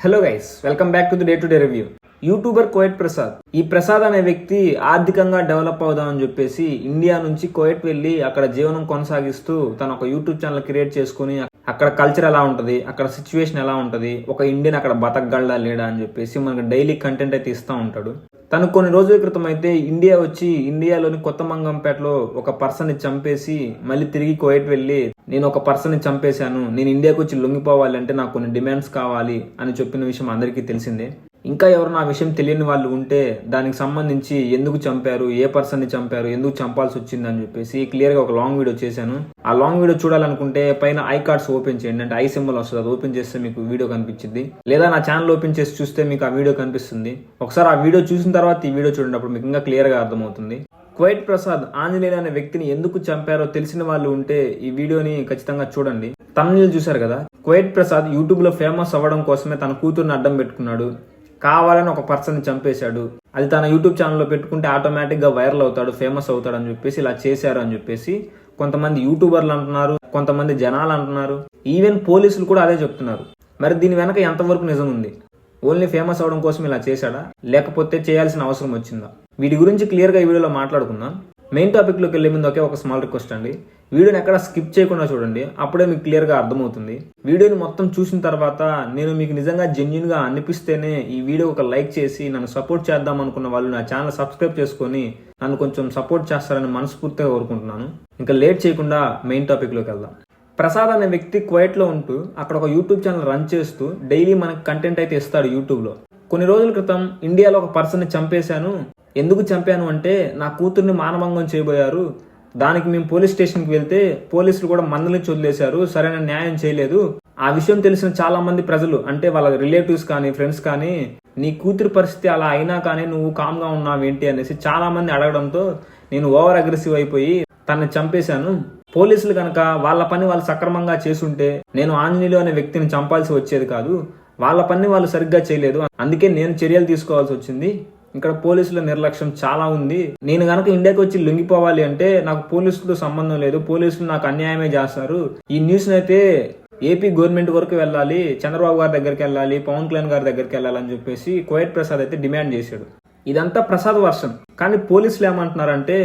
Hello guys welcome back to the day to day review YouTuber Kuwait Prasad ఈ ప్రసాద్ అనే వ్యక్తి ఆర్థికంగా develop అవుదామని చెప్పేసి ఇండియా నుంచి కోయట్ వెళ్ళి అక్కడ జీవనం కొనసాగిస్తూ తన ఒక యూట్యూబ్ ఛానల్ క్రియేట్ చేసుకుని అక్కడ కల్చర్ ఎలా ఉంటది అక్కడ సిచ్యువేషన్ ఎలా ఉంటది ఒక ఇండియన్ అక్కడ బతకగలడా లేడా అని చెప్పేసి మనకు డైలీ కంటెంట్ అయితే ఇస్తూ ఉంటాడు. తను కొన్ని రోజుల క్రితం అయితే ఇండియా వచ్చి ఇండియాలోని కొత్త మంగంపేటలో ఒక పర్సన్ని చంపేసి మళ్ళీ తిరిగి కోయట్ వెళ్ళి నేను ఒక పర్సన్ని చంపేశాను. నేను ఇండియాకి వచ్చి లొంగిపోవాలి అంటే నాకు కొన్ని డిమాండ్స్ కావాలి అని చెప్పిన విషయం అందరికీ తెలిసిందే. ఇంకా ఎవరు నా విషయం తెలియని వాళ్ళు ఉంటే దానికి సంబంధించి ఎందుకు చంపారు ఏ పర్సన్ని చంపారు ఎందుకు చంపాల్సి వచ్చింది అని చెప్పేసి క్లియర్గా ఒక లాంగ్ వీడియో చేశాను. ఆ లాంగ్ వీడియో చూడాలనుకుంటే పైన ఐ కార్డ్స్ ఓపెన్ చేయండి. అంటే ఐ సింబల్ వస్తుంది. అది ఓపెన్ చేస్తే మీకు వీడియో కనిపించింది లేదా నా ఛానల్ ఓపెన్ చేసి చూస్తే మీకు ఆ వీడియో కనిపిస్తుంది. ఒకసారి ఆ వీడియో చూసిన తర్వాత ఈ వీడియో చూడండి అప్పుడు మీకు ఇంకా క్లియర్గా అర్థమవుతుంది. క్వైట్ ప్రసాద్ ఆంజనేయులు అనే వ్యక్తిని ఎందుకు చంపారో తెలిసిన వాళ్ళు ఉంటే ఈ వీడియోని ఖచ్చితంగా చూడండి. తమిళ చూశారు కదా? క్వైట్ ప్రసాద్ యూట్యూబ్లో ఫేమస్ అవ్వడం కోసమే తన కూతుర్ని అడ్డం పెట్టుకున్నాడు. కావాలని ఒక పర్సన్ చంపేశాడు. అది తన యూట్యూబ్ ఛానల్లో పెట్టుకుంటే ఆటోమేటిక్గా వైరల్ అవుతాడు ఫేమస్ అవుతాడు అని చెప్పేసి ఇలా చేశారు అని చెప్పేసి కొంతమంది యూట్యూబర్లు అంటున్నారు కొంతమంది జనాలు అంటున్నారు. ఈవెన్ పోలీసులు కూడా అదే చెప్తున్నారు. మరి దీని వెనక ఎంతవరకు నిజం ఉంది? ఓన్లీ ఫేమస్ అవడం కోసం ఇలా చేశాడా? లేకపోతే చేయాల్సిన అవసరం వచ్చిందా? వీటి గురించి క్లియర్గా ఈ వీడియోలో మాట్లాడుకుందాం. మెయిన్ టాపిక్లోకి వెళ్ళే ముందు ఒకే ఒక స్మాల్ రిక్వెస్ట్ అండి. వీడియోని ఎక్కడ స్కిప్ చేయకుండా చూడండి. అప్పుడే మీకు క్లియర్గా అర్థమవుతుంది. వీడియోని మొత్తం చూసిన తర్వాత నేను మీకు నిజంగా జెన్యున్గా అనిపిస్తేనే ఈ వీడియో ఒక లైక్ చేసి నన్ను సపోర్ట్ చేద్దాం అనుకున్న వాళ్ళు నా ఛానల్ సబ్స్క్రైబ్ చేసుకొని నన్ను కొంచెం సపోర్ట్ చేస్తారని మనస్ఫూర్తిగా కోరుకుంటున్నాను. ఇంకా లేట్ చేయకుండా మెయిన్ టాపిక్లోకి వెళ్దాం. ప్రసాద్ అనే వ్యక్తి క్వైట్లో ఉంటూ అక్కడ ఒక యూట్యూబ్ ఛానల్ రన్ చేస్తూ డైలీ మనకు కంటెంట్ అయితే ఇస్తాడు యూట్యూబ్లో కొన్ని రోజుల క్రితం ఇండియాలో ఒక పర్సన్ని చంపేశాను. ఎందుకు చంపాను అంటే నా కూతుర్ని మానభంగం చేయబోయారు. దానికి మేము పోలీస్ స్టేషన్కి వెళ్తే పోలీసులు కూడా మందలించి వదిలేశారు సరైన న్యాయం చేయలేదు. ఆ విషయం తెలిసిన చాలా మంది ప్రజలు అంటే వాళ్ళ రిలేటివ్స్ కానీ ఫ్రెండ్స్ కానీ నీ కూతురి పరిస్థితి అలా అయినా కానీ నువ్వు కామ్గా ఉన్నావేంటి అనేసి చాలా మంది అడగడంతో నేను ఓవర్ అగ్రెసివ్ అయిపోయి తనని చంపేశాను. పోలీసులు కనుక వాళ్ళ పని వాళ్ళు సక్రమంగా చేసుంటే నేను ఆంజనేయులు అనే వ్యక్తిని చంపాల్సి వచ్చేది కాదు. వాళ్ళ పని వాళ్ళు సరిగ్గా చేయలేదు. అందుకే నేను చర్యలు తీసుకోవాల్సి వచ్చింది. ఇక్కడ పోలీసుల నిర్లక్ష్యం చాలా ఉంది. నేను గనక ఇండియాకి వచ్చి లొంగిపోవాలి అంటే నాకు పోలీసులతో సంబంధం లేదు. పోలీసులు నాకు అన్యాయమే చేస్తారు. ఈ న్యూస్ అయితే ఏపీ గవర్నమెంట్ వరకు వెళ్ళాలి చంద్రబాబు గారి దగ్గరికి వెళ్ళాలి పవన్ కళ్యాణ్ గారి దగ్గరికి వెళ్ళాలని చెప్పేసి కోయట్ ప్రసాద్ అయితే డిమాండ్ చేశాడు. ఇదంతా ప్రసాద్ వర్షం. కానీ పోలీసులు ఏమంటున్నారంటే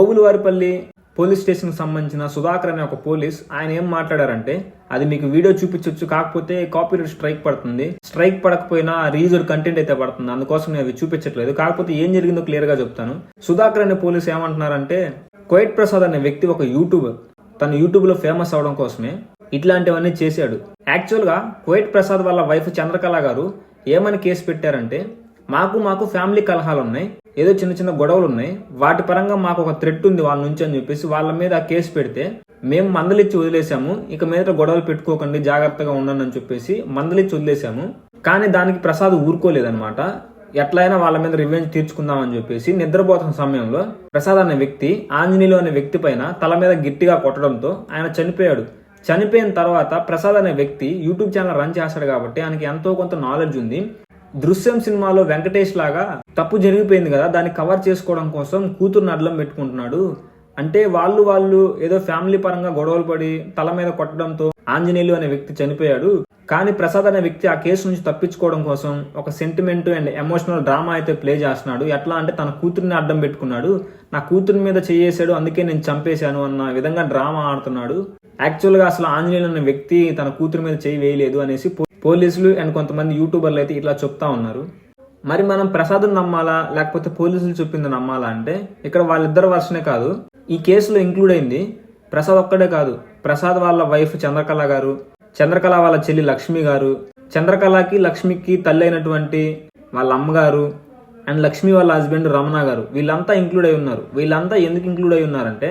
ఓబులవారిపల్లి పోలీస్ స్టేషన్కి సంబంధించిన సుధాకర్ అనే ఒక పోలీస్ ఆయన ఏం మాట్లాడారంటే అది మీకు వీడియో చూపించవచ్చు కాకపోతే కాపీరైట్ స్ట్రైక్ పడుతుంది. స్ట్రైక్ పడకపోయినా రీజర్ కంటెంట్ అయితే పడుతుంది. అందుకోసం నేను అది చూపించట్లేదు. కాకపోతే ఏం జరిగిందో క్లియర్గా చెప్తాను. సుధాకర్ అనే పోలీస్ ఏమంటున్నారంటే కోయట్ ప్రసాద్ అనే వ్యక్తి ఒక యూట్యూబర్ తను యూట్యూబ్లో ఫేమస్ అవడం కోసమే ఇట్లాంటివన్నీ చేశాడు. యాక్చువల్గా కోయట్ ప్రసాద్ వాళ్ళ వైఫ్ చంద్రకళ గారు ఏమని కేసు పెట్టారంటే మాకు మాకు ఫ్యామిలీ కలహాలు ఉన్నాయి ఏదో చిన్న చిన్న గొడవలు ఉన్నాయి వాటి పరంగా మాకు ఒక థ్రెట్ ఉంది వాళ్ళ నుంచి అని చెప్పేసి వాళ్ళ మీద ఆ కేసు పెడితే మేము మందలిచ్చి వదిలేసాము. ఇక మీద గొడవలు పెట్టుకోకండి జాగ్రత్తగా ఉండండి అని చెప్పేసి మందలిచ్చి వదిలేసాము. కానీ దానికి ప్రసాద్ ఊరుకోలేదనమాట ఎట్లయినా వాళ్ళ మీద రివెంజ్ తీర్చుకుందాం అని చెప్పేసి నిద్రపోతున్న సమయంలో ప్రసాద్ అనే వ్యక్తి ఆంజనేయులు అనే వ్యక్తి పైన తల మీద గట్టిగా కొట్టడంతో ఆయన చనిపోయాడు. చనిపోయిన తర్వాత ప్రసాద్ అనే వ్యక్తి యూట్యూబ్ ఛానల్ రన్ చేస్తాడు కాబట్టి ఆయనకి ఎంతో కొంత నాలెడ్జ్ ఉంది. దృశ్యం సినిమాలో వెంకటేష్ లాగా తప్పు జరిగిపోయింది కదా దాన్ని కవర్ చేసుకోవడం కోసం కూతుర్ని అడ్డం పెట్టుకుంటున్నాడు. అంటే వాళ్ళు వాళ్ళు ఏదో ఫ్యామిలీ పరంగా గొడవలు పడి తల మీద కొట్టడంతో ఆంజనేయులు అనే వ్యక్తి చనిపోయాడు. కానీ ప్రసాద్ అనే వ్యక్తి ఆ కేసు నుంచి తప్పించుకోవడం కోసం ఒక సెంటిమెంట్ అండ్ ఎమోషనల్ డ్రామా అయితే ప్లే చేస్తున్నాడు. ఎట్లా అంటే తన కూతుర్ని అడ్డం పెట్టుకున్నాడు. నా కూతురి మీద చేయేశాడు అందుకే నేను చంపేశాను అన్న విధంగా డ్రామా ఆడుతున్నాడు. యాక్చువల్గా అసలు ఆంజనేయులు అనే వ్యక్తి తన కూతురి మీద చేయి వేయలేదు అనేసి పోలీసులు అండ్ కొంతమంది యూట్యూబర్లు అయితే ఇట్లా చెప్తా ఉన్నారు. మరి మనం ప్రసాదం నమ్మాలా? లేకపోతే పోలీసులు చెప్పింది నమ్మాలా అంటే ఇక్కడ వాళ్ళిద్దరు వర్షనే కాదు. ఈ కేసులో ఇంక్లూడ్ అయింది ప్రసాద్ ఒక్కడే కాదు. ప్రసాద్ వాళ్ళ వైఫ్ చంద్రకళ గారు చంద్రకళ వాళ్ళ చెల్లి లక్ష్మి గారు చంద్రకళకి లక్ష్మికి తల్లి అయినటువంటి వాళ్ళ అమ్మగారు అండ్ లక్ష్మి వాళ్ళ హస్బెండ్ రమణ గారు. వీళ్ళంతా ఇంక్లూడ్ అయి ఉన్నారు. వీళ్ళంతా ఎందుకు ఇంక్లూడ్ అయి ఉన్నారంటే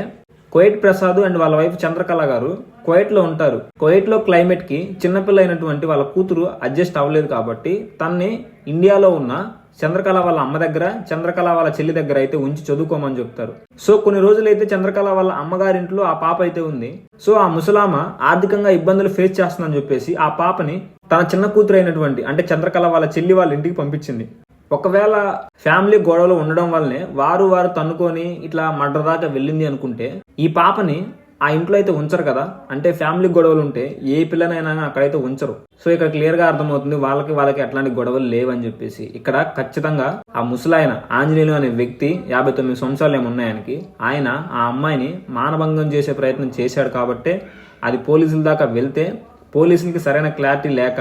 కోయట్ ప్రసాద్ అండ్ వాళ్ళ వైఫ్ చంద్రకళ గారు కోయట్లో ఉంటారు. కోయట్లో క్లైమేట్కి చిన్నపిల్ల అయినటువంటి వాళ్ళ కూతురు అడ్జస్ట్ అవ్వలేదు కాబట్టి తన్ని ఇండియాలో ఉన్న చంద్రకళ వాళ్ళ అమ్మ దగ్గర చంద్రకళ వాళ్ళ చెల్లి దగ్గర అయితే ఉంచి చదువుకోమని చెప్తారు. సో కొన్ని రోజులైతే చంద్రకళ వాళ్ళ అమ్మగారింట్లో ఆ పాప అయితే ఉంది. సో ఆ ముసలామ ఆర్థికంగా ఇబ్బందులు ఫేస్ చేస్తుందని చెప్పేసి ఆ పాపని తన చిన్న కూతురు అయినటువంటి అంటే చంద్రకళ వాళ్ళ చెల్లి వాళ్ళ ఇంటికి పంపించింది. ఒకవేళ ఫ్యామిలీ గొడవలు ఉండడం వల్లనే వారు వారు తన్నుకొని ఇట్లా మర్డర్ దాకా వెళ్ళింది అనుకుంటే ఈ పాపని ఆ ఇంట్లో అయితే ఉంచరు కదా. అంటే ఫ్యామిలీ గొడవలు ఉంటే ఏ పిల్లనైనా అక్కడైతే ఉంచరు. సో ఇక్కడ క్లియర్గా అర్థమవుతుంది వాళ్ళకి వాళ్ళకి అట్లాంటి గొడవలు లేవని చెప్పేసి. ఇక్కడ ఖచ్చితంగా ఆ ముసలాయన ఆంజనేయులు అనే వ్యక్తి యాభై తొమ్మిది సంవత్సరాలు ఏమున్నాయనికి ఆయన ఆ అమ్మాయిని మానభంగం చేసే ప్రయత్నం చేశాడు కాబట్టే అది పోలీసుల దాకా వెళ్తే పోలీసులకి సరైన క్లారిటీ లేక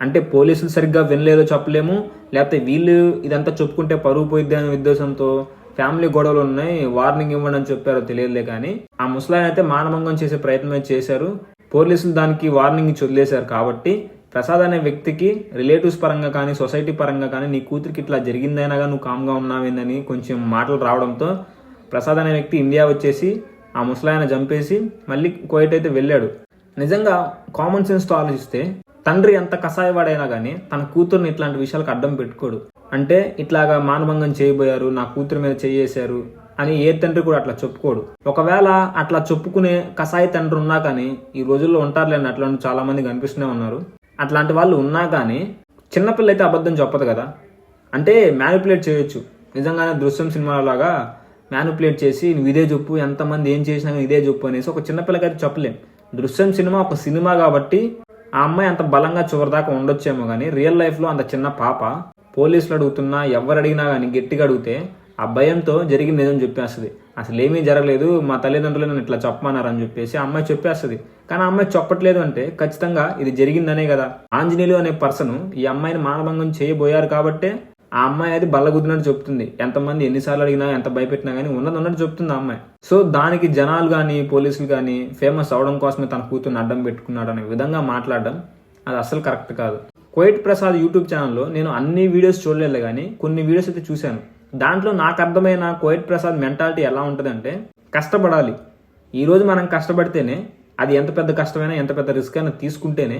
అంటే పోలీసులు సరిగ్గా వినలేదో చెప్పలేము లేకపోతే వీళ్ళు ఇదంతా చెప్పుకుంటే పరువు పోయిద్ది అనే ఉద్దేశంతో ఫ్యామిలీ గొడవలు ఉన్నాయి వార్నింగ్ ఇవ్వండి అని చెప్పారో తెలియదులే కానీ ఆ ముసలాయన అయితే మానభంగం చేసే ప్రయత్నం చేశారు. పోలీసులు దానికి వార్నింగ్ ఇచ్చి వదిలేశారు కాబట్టి ప్రసాద్ అనే వ్యక్తికి రిలేటివ్స్ పరంగా కానీ సొసైటీ పరంగా కానీ నీ కూతురికి ఇట్లా జరిగిందైనా నువ్వు కామ్గా ఉన్నావేందని కొంచెం మాటలు రావడంతో ప్రసాద్ అనే వ్యక్తి ఇండియా వచ్చేసి ఆ ముసలాయన చంపేసి మళ్ళీ కోయిట్ అయితే వెళ్ళాడు. నిజంగా కామన్ సెన్స్తో ఆలోచిస్తే తండ్రి ఎంత కషాయవాడైనా కానీ తన కూతుర్ని ఇట్లాంటి విషయాలకు అడ్డం పెట్టుకోడు. అంటే ఇట్లాగా మానభంగం చేయబోయారు నా కూతురు మీద చేయేశారు అని ఏ తండ్రి కూడా అట్లా చెప్పుకోడు. ఒకవేళ అట్లా చెప్పుకునే కషాయి తండ్రి ఉన్నా కానీ ఈ రోజుల్లో ఉంటారులేండి అట్లాంటి చాలా మంది కనిపిస్తూనే ఉన్నారు. అట్లాంటి వాళ్ళు ఉన్నా కానీ చిన్నపిల్ల అయితే అబద్ధం చెప్పదు కదా. అంటే మ్యానిపులేట్ చేయొచ్చు. నిజంగానే దృశ్యం సినిమాలాగా మ్యానిపులేట్ చేసి నువ్వు ఇదే చెప్పు ఎంతమంది ఏం చేసినా ఇదే చెప్పు అనేసి ఒక చిన్నపిల్లకైతే చెప్పలేం. దృశ్యం సినిమా ఒక సినిమా కాబట్టి ఆ అమ్మాయి అంత బలంగా చివరిదాకా ఉండొచ్చేమో కానీ రియల్ లైఫ్లో అంత చిన్న పాప పోలీసులు అడుగుతున్నా ఎవరు అడిగినా కానీ గట్టిగా అడిగితే ఆ భయంతో జరిగింది నిజం చెప్పేస్తుంది. అసలు ఏమీ జరగలేదు మా తల్లిదండ్రులు నన్ను ఇట్లా చెప్పమన్నారు అని చెప్పేసి అమ్మాయి చెప్పేస్తుంది. కానీ ఆ అమ్మాయి చెప్పట్లేదు అంటే ఖచ్చితంగా ఇది జరిగిందనే కదా. ఆంజనేయులు అనే పర్సన్ ఈ అమ్మాయిని మానభంగం చేయబోయారు కాబట్టే ఆ అమ్మాయి అది బల్లగుద్దినట్టు చెప్తుంది. ఎంతమంది ఎన్నిసార్లు అడిగినా ఎంత భయపెట్టినా కానీ ఉన్నది ఉన్నట్టు చెప్తుంది ఆ అమ్మాయి. సో దానికి జనాలు కానీ పోలీసులు కానీ ఫేమస్ అవడం కోసమే తన కూతుర్ని అడ్డం పెట్టుకున్నాడు అనే విధంగా మాట్లాడడం అది అసలు కరెక్ట్ కాదు. కోయిట్ ప్రసాద్ యూట్యూబ్ ఛానల్లో నేను అన్ని వీడియోస్ చూడలేదు కానీ కొన్ని వీడియోస్ అయితే చూశాను. దాంట్లో నాకు అర్థమైన కోయిట్ ప్రసాద్ మెంటాలిటీ ఎలా ఉంటుందంటే కష్టపడాలి. ఈరోజు మనం కష్టపడితేనే అది ఎంత పెద్ద కష్టమైనా ఎంత పెద్ద రిస్క్ అయినా తీసుకుంటేనే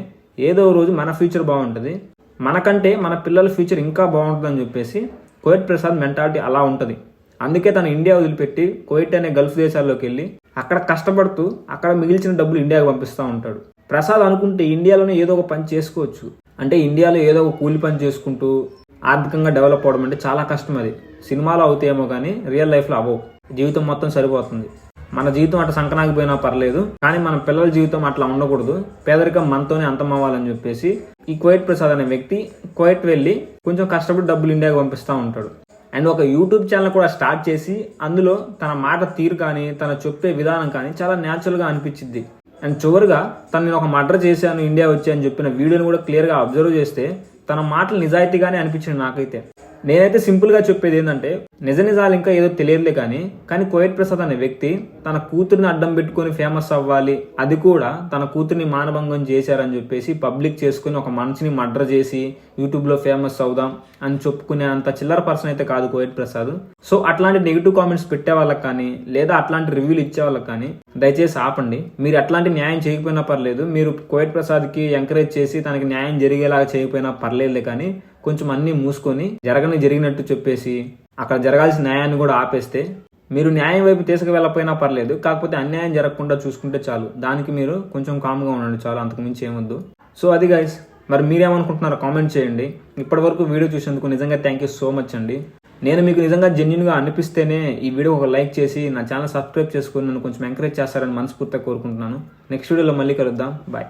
ఏదో రోజు మన ఫ్యూచర్ బాగుంటుంది. మనకంటే మన పిల్లల ఫ్యూచర్ ఇంకా బాగుంటుందని చెప్పేసి కోయిట్ ప్రసాద్ మెంటాలిటీ అలా ఉంటుంది. అందుకే తను ఇండియా వదిలిపెట్టి కోయిట్ అనే గల్ఫ్ దేశాల్లోకి వెళ్ళి అక్కడ కష్టపడుతూ అక్కడ మిగిల్చిన డబ్బులు ఇండియాకి పంపిస్తూ ఉంటాడు. ప్రసాద్ అనుకుంటే ఇండియాలోనే ఏదో ఒక పని చేసుకోవచ్చు. అంటే ఇండియాలో ఏదో ఒక కూలి పని చేసుకుంటూ ఆర్థికంగా డెవలప్ అవడం అంటే చాలా కష్టం అది. సినిమాలో అవుతాయేమో కానీ రియల్ లైఫ్లో అవ్వవు. జీవితం మొత్తం సరిపోతుంది. మన జీవితం అట్లా సంకనాకపోయినా పర్లేదు కానీ మన పిల్లల జీవితం అట్లా ఉండకూడదు. పేదరికం మనతోనే అంతమవ్వాలని చెప్పేసి ఈ కోయట్ ప్రసాద్ అనే వ్యక్తి కోయట్ వెళ్ళి కొంచెం కష్టపడి డబ్బులు ఇండియాకి పంపిస్తూ ఉంటాడు. అండ్ ఒక యూట్యూబ్ ఛానల్ కూడా స్టార్ట్ చేసి అందులో తన మాట తీరు కానీ తన చెప్పే విధానం కానీ చాలా న్యాచురల్గా అనిపించింది అండ్ చివరిగా తను నేను ఒక మర్డర్ చేశాను ఇండియా వచ్చి అని చెప్పిన వీడియోని కూడా క్లియర్గా అబ్జర్వ్ చేస్తే తన మాటలు నిజాయితీగానే అనిపించింది నాకైతే. నేనైతే సింపుల్గా చెప్పేది ఏంటంటే నిజ నిజాలు ఇంకా ఏదో తెలియదులే కానీ కానీ కోయట్ ప్రసాద్ అనే వ్యక్తి తన కూతురిని అడ్డం పెట్టుకొని ఫేమస్ అవ్వాలి అది కూడా తన కూతురిని మానభంగం చేశారని చెప్పేసి పబ్లిక్ చేసుకుని ఒక మనిషిని మర్డర్ చేసి యూట్యూబ్లో ఫేమస్ అవుదాం అని చెప్పుకునే అంత చిల్లర పర్సన్ అయితే కాదు కోయట్ ప్రసాద్. సో అట్లాంటి నెగిటివ్ కామెంట్స్ పెట్టే వాళ్ళకి కానీ లేదా అట్లాంటి రివ్యూలు ఇచ్చే వాళ్ళకి కానీ దయచేసి ఆపండి. మీరు అట్లాంటి న్యాయం చేయకపోయినా పర్లేదు మీరు కోయట్ ప్రసాద్కి ఎంకరేజ్ చేసి తనకి న్యాయం జరిగేలాగా చేయకపోయినా పర్లేదులే కానీ కొంచెం అన్నీ మూసుకొని జరగని జరిగినట్టు చెప్పేసి అక్కడ జరగాల్సిన న్యాయాన్ని కూడా ఆపేస్తే మీరు న్యాయం వైపు తీసుకువెళ్ళకపోయినా పర్లేదు కాకపోతే అన్యాయం జరగకుండా చూసుకుంటే చాలు. దానికి మీరు కొంచెం కామ్గా ఉండండి చాలు అంతకు మించి ఏమొద్దు. సో అది గైస్ మరి మీరేమనుకుంటున్నారో కామెంట్ చేయండి. ఇప్పటివరకు వీడియో చూసేందుకు నిజంగా థ్యాంక్ యూ సో మచ్ అండి. నేను మీకు నిజంగా జెన్యున్గా అనిపిస్తేనే ఈ వీడియో ఒక లైక్ చేసి నా ఛానల్ సబ్స్క్రైబ్ చేసుకొని నన్ను కొంచెం ఎంకరేజ్ చేస్తారని మనస్ఫూర్తిగా కోరుకుంటున్నాను. నెక్స్ట్ వీడియోలో మళ్ళీ కలుద్దాం. బాయ్